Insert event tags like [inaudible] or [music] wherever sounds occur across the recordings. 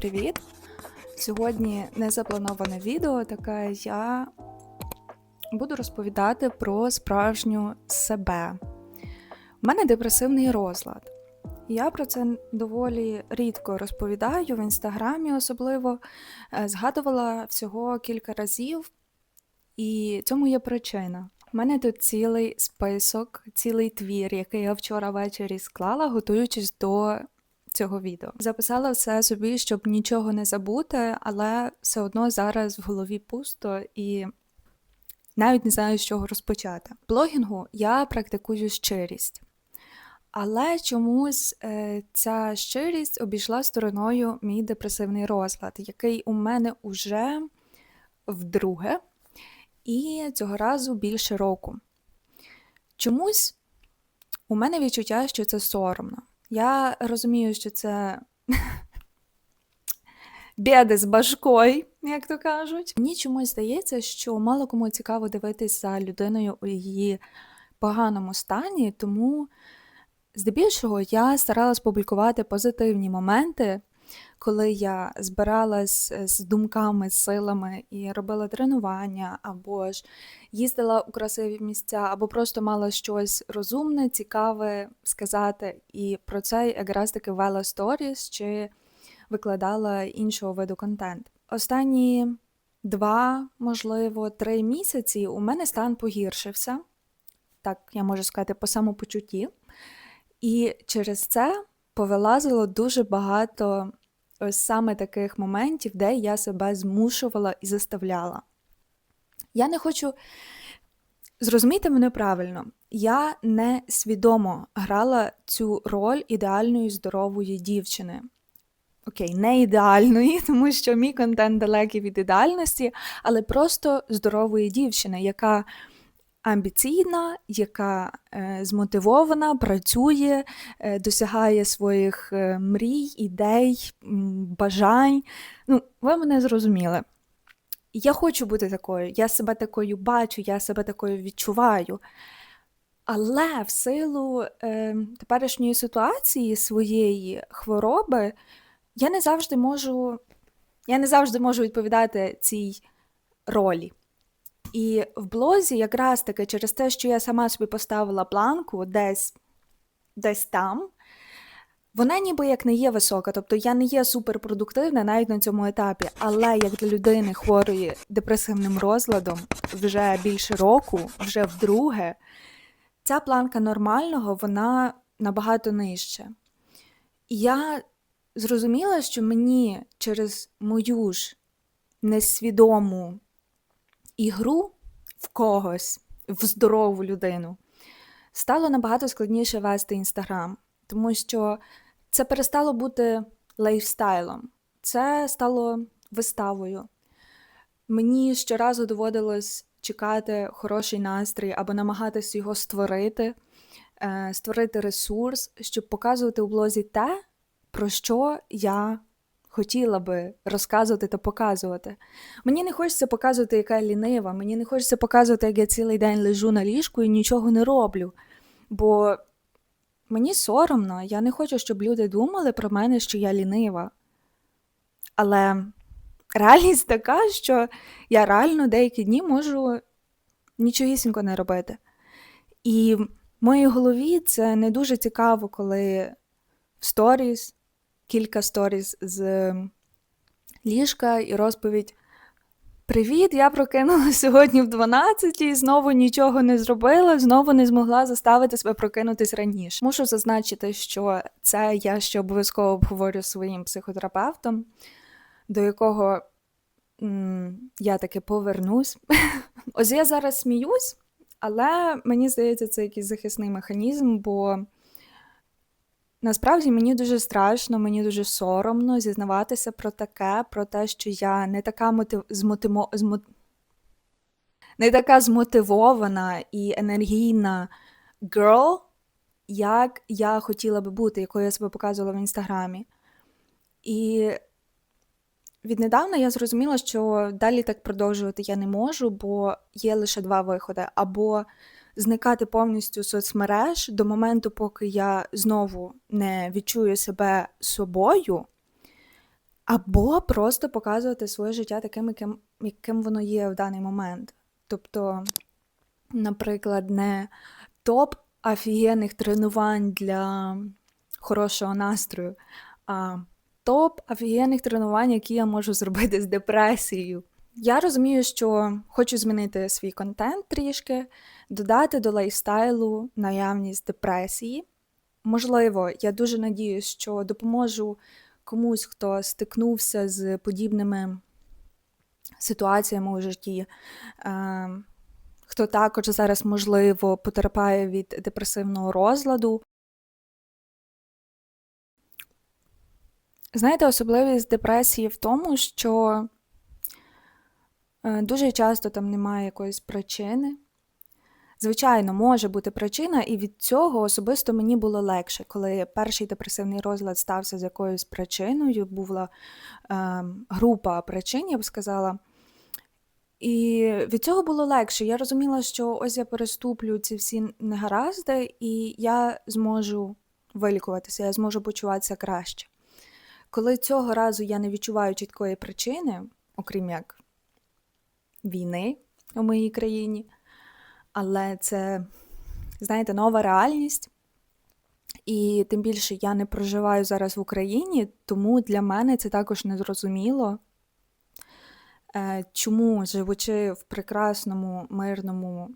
Привіт! Сьогодні незаплановане відео, таке я буду розповідати про справжню себе. У мене депресивний розлад. Я про це доволі рідко розповідаю в інстаграмі, особливо Е, згадувала всього кілька разів, і цьому є причина. У мене тут цілий список, цілий твір, який я вчора ввечері склала, готуючись до цього відео. Записала все собі, щоб нічого не забути, але все одно зараз в голові пусто і навіть не знаю, з чого розпочати. Блогінгу я практикую щирість. Але чомусь е, ця щирість обійшла стороною мій депресивний розлад, який у мене уже вдруге, і цього разу більше року. Чомусь у мене відчуття, що це соромно. Я розумію, що це біди з башкою, як то кажуть. Мені чомусь здається, що мало кому цікаво дивитися за людиною у її поганому стані, тому здебільшого я старалась публікувати позитивні моменти, коли я збиралась е, з думками, з силами і робила тренування, або ж їздила у красиві місця, або просто мала щось розумне, цікаве сказати. І про це якраз таки вела сторіс чи викладала іншого виду контент. Останні два, можливо, три місяці у мене стан погіршився. Так, я можу сказати, по самопочутті. І через це повилазило дуже багато саме таких моментів, де я себе змушувала і заставляла. Я не хочу зрозуміти мене правильно, я не свідомо грала цю роль ідеальної здорової дівчини. Окей, не ідеальної, [laughs] тому що мій контент далекий від ідеальності, але просто здорової дівчини, яка амбіційна, яка е, змотивована, працює, е, досягає своїх е, мрій, ідей, бажань. Ну, ви мене зрозуміли. Я хочу бути такою, я себе такою бачу, я себе такою відчуваю. Але в силу е, теперішньої ситуації своєї хвороби я не завжди можу я не завжди можу відповідати цій ролі. І в блозі, якраз таки через те, що я сама собі поставила планку десь десь там, вона ніби як не є висока, тобто я не є суперпродуктивна навіть на цьому етапі, але як для людини хворої депресивним розладом вже більше року, вже вдруге, ця планка нормального, вона набагато нижче. І я зрозуміла, що мені через мою ж несвідому ігру в когось, в здорову людину, стало набагато складніше вести інстаграм, тому що це перестало бути лайфстайлом, це стало виставою. Мені щоразу доводилось чекати хороший настрій або намагатись його створити, е, створити ресурс, щоб показувати у блозі те, про що я хотіла би розказувати та показувати. Мені не хочеться показувати, яка я лінива, мені не хочеться показувати, як я цілий день лежу на ліжку і нічого не роблю. Бо мені соромно, я не хочу, щоб люди думали про мене, що я лінива. Але реальність така, що я реально деякі дні можу нічогісінько не робити. І в моїй голові це не дуже цікаво, коли в сторіс кілька сторіс з ліжка і розповідь. Привіт, я прокинула сьогодні в 12 і знову нічого не зробила, знову не змогла заставити себе прокинутись раніше. Мушу зазначити, що це я ще обов'язково обговорю своїм психотерапевтом, до якого м я таки повернусь. [laughs] Ось я зараз сміюсь, але мені здається, це якийсь захисний механізм, бо Насправді мені дуже страшно, мені дуже соромно зізнаватися про таке, про те, що я не така мотив... змотимо... змо... не така змотивована і енергійна girl, як я хотіла би бути, якою я себе показувала в інстаграмі. І віднедавна я зрозуміла, що далі так продовжувати я не можу, бо є лише два виходи. Або зникати повністю соцмереж до моменту, поки я знову не відчую себе собою, Або просто показувати своє життя таким, яким, яким воно є в даний момент. Тобто, наприклад, не топ офігенних тренувань для хорошого настрою, а топ офігенних тренувань, які я можу зробити з депресією. Я розумію, що хочу змінити свій контент трішки, додати до лайфстайлу наявність депресії. Можливо, я дуже надіюсь, що допоможу комусь, хто стикнувся з подібними ситуаціями у житті, е, хто також зараз, можливо, потерпає від депресивного розладу. Знаєте, особливість депресії в тому, що дуже часто там немає якоїсь причини. Звичайно, може бути причина, і від цього особисто мені було легше, коли перший депресивний розлад стався з якоюсь причиною, була е, група причин, я б сказала. І від цього було легше. Я розуміла, що ось я переступлю ці всі негаразди, і я зможу вилікуватися, я зможу почуватися краще. Коли цього разу я не відчуваю чіткої причини, окрім як війни у моїй країні, але це, знаєте, нова реальність. І тим більше я не проживаю зараз в Україні, тому для мене це також незрозуміло, е, чому, живучи в прекрасному мирному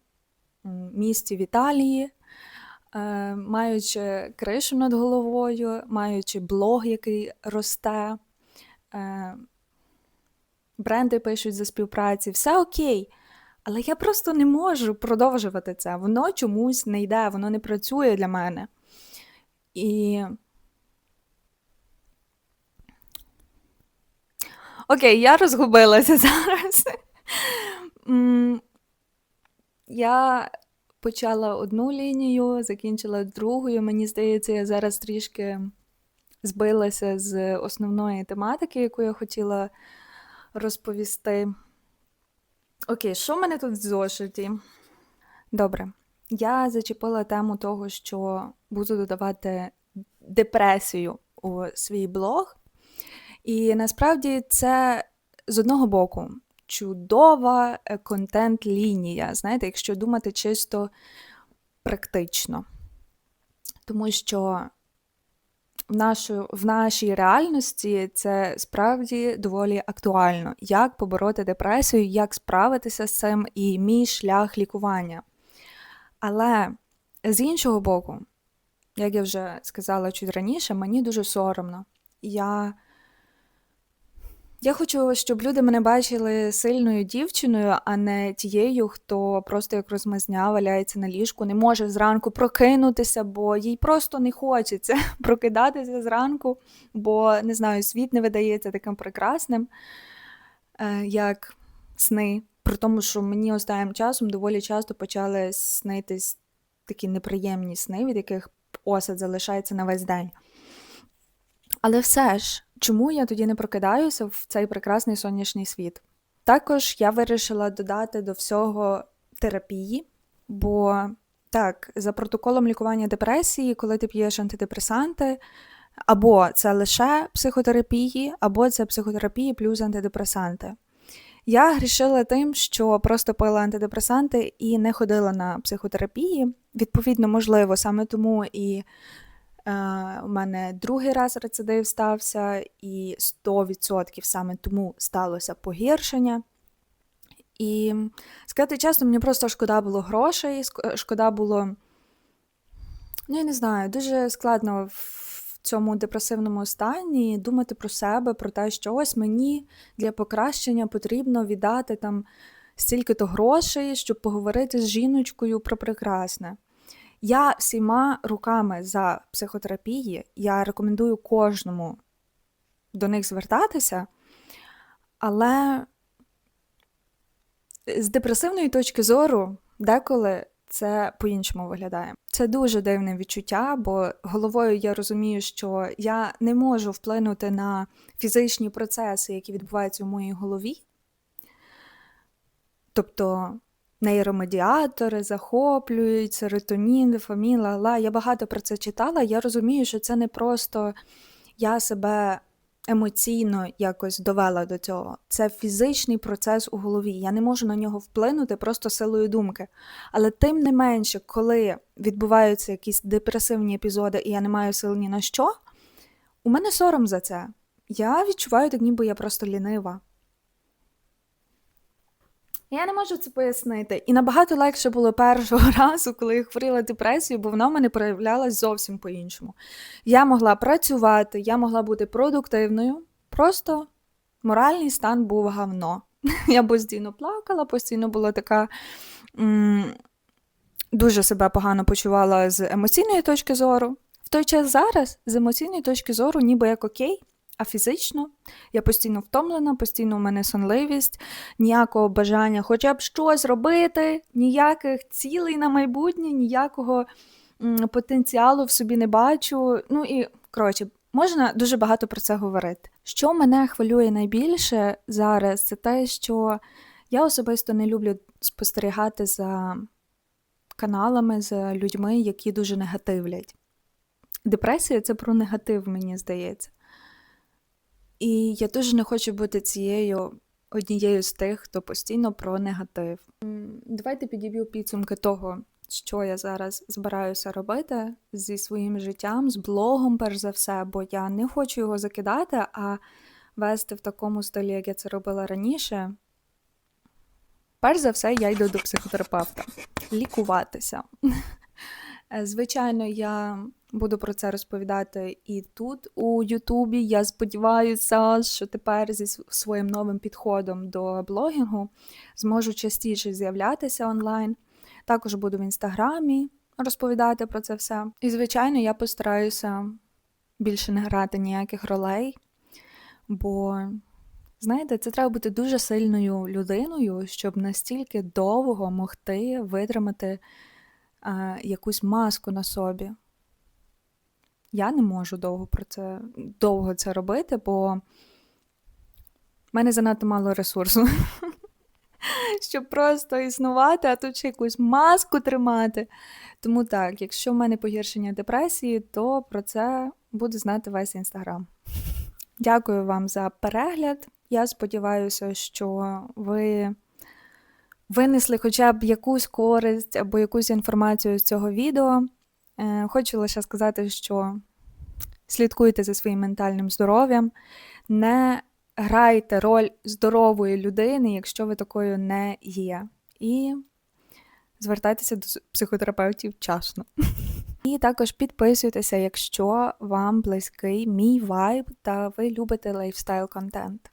місті в Італії, е, маючи кришу над головою, маючи блог, який росте, е, бренди пишуть за співпраці, все окей. Але я просто не можу продовжувати це. Воно чомусь не йде, воно не працює для мене. І. Окей, я розгубилася [laughs] зараз. Я почала одну лінію, закінчила другою. Мені здається, я зараз трішки збилася з основної тематики, яку я хотіла розповісти. Окей, що в мене тут в зошиті? Добре. Я зачепила тему того, що буду додавати депресію у свій блог. І насправді це з одного боку чудова е, контент-лінія, знаєте, якщо думати чисто практично. Тому що в, нашу, в нашій реальності це справді доволі актуально, як побороти депресію, як справитися з цим і мій шлях лікування. Але з іншого боку, як я вже сказала чуть раніше, мені дуже соромно. Я я хочу, щоб люди мене бачили сильною дівчиною, а не тією, хто просто як розмазня валяється на ліжку, не може зранку прокинутися, бо їй просто не хочеться [laughs] прокидатися зранку, бо не знаю, світ не видається таким прекрасним, е, як сни. При тому, що мені останнім часом доволі часто почали снитись такі неприємні сни, від яких осад залишається на весь день. Але все ж, чому я тоді не прокидаюся в цей прекрасний сонячний світ? Також я вирішила додати до всього терапії, бо так, за протоколом лікування депресії, коли ти п'єш антидепресанти, або це лише психотерапії, або це психотерапії плюс антидепресанти. Я грішила тим, що просто пила антидепресанти і не ходила на психотерапії. Відповідно, можливо, саме тому і у мене другий раз рецидив стався, і 100% саме тому сталося погіршення. І сказати чесно, мені просто шкода було грошей, шкода було, ну, я не знаю, дуже складно в цьому депресивному стані думати про себе, про те, що ось мені для покращення потрібно віддати там стільки-то грошей, щоб поговорити з жіночкою про прекрасне. Я всіма руками за психотерапії, я рекомендую кожному до них звертатися, але з депресивної точки зору деколи це по-іншому виглядає. Це дуже дивне відчуття, бо головою я розумію, що я не можу вплинути на фізичні процеси, які відбуваються в моїй голові. Тобто нейромедіатори захоплюють, серотонін, дофамін, ла-ла. Я багато про це читала. Я розумію, що це не просто я себе емоційно якось довела до цього. Це фізичний процес у голові. Я не можу на нього вплинути просто силою думки. Але тим не менше, коли відбуваються якісь депресивні епізоди, і я не маю сил ні на що, у мене сором за це. Я відчуваю, так ніби я просто лінива. Я не можу це пояснити. І набагато легше було першого [laughs] разу, коли я хворіла депресією, бо вона в мене проявлялась зовсім по-іншому. Я могла працювати, я могла бути продуктивною, просто моральний стан був гавно. [laughs] Я постійно плакала, постійно була така. Дуже себе погано почувала з емоційної точки зору. В той час зараз, з емоційної точки зору, ніби як окей, а фізично я постійно втомлена, постійно у мене сонливість, ніякого бажання хоча б щось робити, ніяких цілей на майбутнє, ніякого потенціалу в собі не бачу. Ну і коротше, можна дуже багато про це говорити. Що мене хвилює найбільше зараз, це те, що я особисто не люблю спостерігати за каналами, за людьми, які дуже негативлять. Депресія це про негатив, мені здається. І я дуже не хочу бути цією однією з тих, хто постійно про негатив. Давайте підіб'ю підсумки того, що я зараз збираюся робити зі своїм життям, з блогом, перш за все, бо я не хочу його закидати, а вести в такому стилі, як я це робила раніше. Перш за все, я йду до психотерапевта лікуватися. Е, Звичайно, я буду про це розповідати і тут, у Ютубі. Я сподіваюся, що тепер зі своїм новим підходом до блогінгу зможу частіше з'являтися онлайн. Також буду в інстаграмі розповідати про це все. І, звичайно, я постараюся більше не грати ніяких ролей, бо, знаєте, це треба бути дуже сильною людиною, щоб настільки довго могти витримати е, якусь маску на собі. Я не можу довго про це довго це робити, бо в мене занадто мало ресурсу, [laughs] щоб просто існувати, а тут ще якусь маску тримати. Тому так, якщо в мене погіршення депресії, то про це буде знати весь інстаграм. Дякую вам за перегляд. Я сподіваюся, що ви винесли хоча б якусь користь або якусь інформацію з цього відео. Е, Хочу лише сказати, що слідкуйте за своїм ментальним здоров'ям, не грайте роль здорової людини, якщо ви такою не є. І звертайтеся до психотерапевтів вчасно. І також підписуйтеся, якщо вам близький мій вайб та ви любите лайфстайл контент.